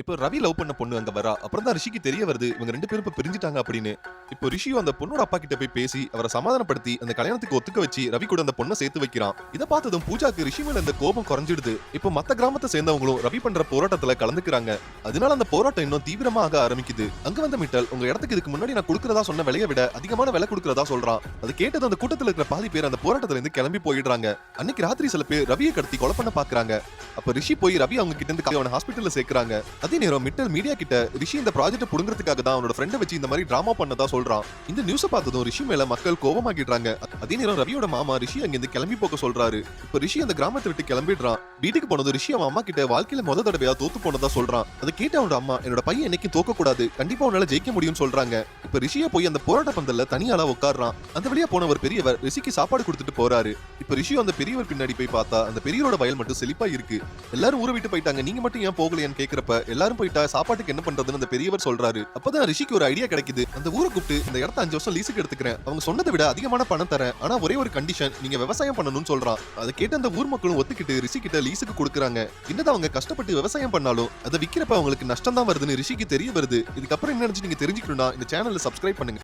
இப்போ ரவி லவ் பண்ண பொண்ணு அங்க வரா. அப்புறம் தான் ரிஷிக்கு தெரிய வருது இவங்க ரெண்டு பேரும் இப்போ பிரிஞ்சுட்டாங்க அப்படின்னு. இப்போ ரிஷியும் அந்த பொண்ணோட அப்பா கிட்ட போய் பேசி அவரை சமாதானப்படுத்தி அந்த கல்யாணத்துக்கு ஒத்துக்க வச்சு ரவி கூட அந்த பொண்ணை சேர்த்து வைக்கிறான். இதை பார்த்ததும் பூஜாக்கு ரிஷி மேல இந்த கோபம் குறைஞ்சிடுது. இப்போ மத்த கிராமத்தை சேர்ந்தவங்களும் ரவி பண்ற போராட்டத்துல கலந்துக்கிறாங்க. அதனால அந்த போராட்டம் இன்னும் தீவிரமா ஆக ஆரம்பிக்குது. அங்க வந்த மிட்டல் உங்க இடத்துக்கு இதுக்கு முன்னாடி நான் கொடுக்கறதா சொன்ன விலையை விட அதிகமான விலை கொடுக்கறதா? சொல்றான். அது கேட்டது அந்த கூட்டத்துல இருக்கிற பாதி பேர் அந்த போராட்டத்துல இருந்து கிளம்பி போயிடுறாங்க. அன்னைக்கு ராத்திரி சில பேர் ரவியை கடத்தி கொலை பண்ண பாக்குறாங்க. அப்ப ரிஷி போய் ரவி அவங்க கிட்ட இருந்து அவன ஹாஸ்பிட்டல்ல சேர்க்கறாங்க. அதே நேரம் மிட்டல் மீடியா கிட்ட ரிஷி இந்த ப்ராஜெக்ட் புடுங்கிறதுக்காக தான் அவனோட ஃப்ரெண்டை வச்சு இந்த மாதிரி டிராமா பண்ணதா சொல்றான். இந்த நியூஸ பார்த்ததும் ரிஷி மேல மக்கள் கோபமாக்கிடுறாங்க. அதே நேரம் ரவியோட மாமா ரிஷி அங்க இருந்து கிளம்பி போக சொல்றாரு. இப்ப ரிஷி அந்த கிராமத்தை விட்டு கிளம்பிடுறான். வீட்டுக்கு போனது ரிஷி அவன் அம்மா கிட்ட வாழ்க்கையில முத தடவையா தோத்து போனதா சொல்றான். அதை கேட்ட அவனோட அம்மா என்னோட பையன் என்னைக்கு தோக்க கூடாது கண்டிப்பா உன்னால ஜெயிக்க முடியும்னு சொல்றாங்க. இப்ப ரிஷியா போய் அந்த போராட்ட பந்தல்ல தனியாளா உட்கார்றான். அந்த வழியா போன ஒரு பெரியவர் ரிஷிக்கு சாப்பாடு கொடுத்துட்டு போறாரு. இப்ப ரிஷி அந்த பெரியவர் பின்னாடி போய் பார்த்தா அந்த பெரியவரோட வயல் மட்டும் செழிப்பா இருக்கு. எல்லாரும் ஊரை விட்டு போயிட்டாங்க. நீங்க மட்டும் ஏன் போகலையான்னு கேக்குறப்ப எல்லாரும் போயிட்டா சாப்பாட்டுக்கு என்ன பண்றதுன்னு அந்த பெரியவர் சொல்றாரு. அப்பதான் ரிஷிக்கு ஒரு ஐடியா கிடைக்குது. அந்த ஊரை கூப்பிட்டு இந்த இடத்த அஞ்சு வருஷம் லீஸுக்கு எடுத்துக்கிறேன். அவங்க சொன்னதை விட அதிகமான பணம் தரேன். ஆனா ஒரே ஒரு கண்டிஷன் நீங்க விவசாயம் பண்ணணும்னு சொல்றான். அதை கேட்டு அந்த ஊர் மக்களும் ஒத்துக்கிட்டு ரிஷி கிட்ட லீஸுக்கு கொடுக்குறாங்க. என்னதான் அவங்க கஷ்டப்பட்டு விவசாயம் பண்ணாலும் அதை விக்கிறப்ப அவங்களுக்கு நஷ்டம் தான் வருதுன்னு ரிஷிக்கு தெரிய வருது. இதுக்கப்புறம் என்ன நினைச்சு நீங்க தெரிஞ்சுக்கணும்னா இந்த சேனல்ல சப்ஸ்கிரைப் பண்ணுங்க.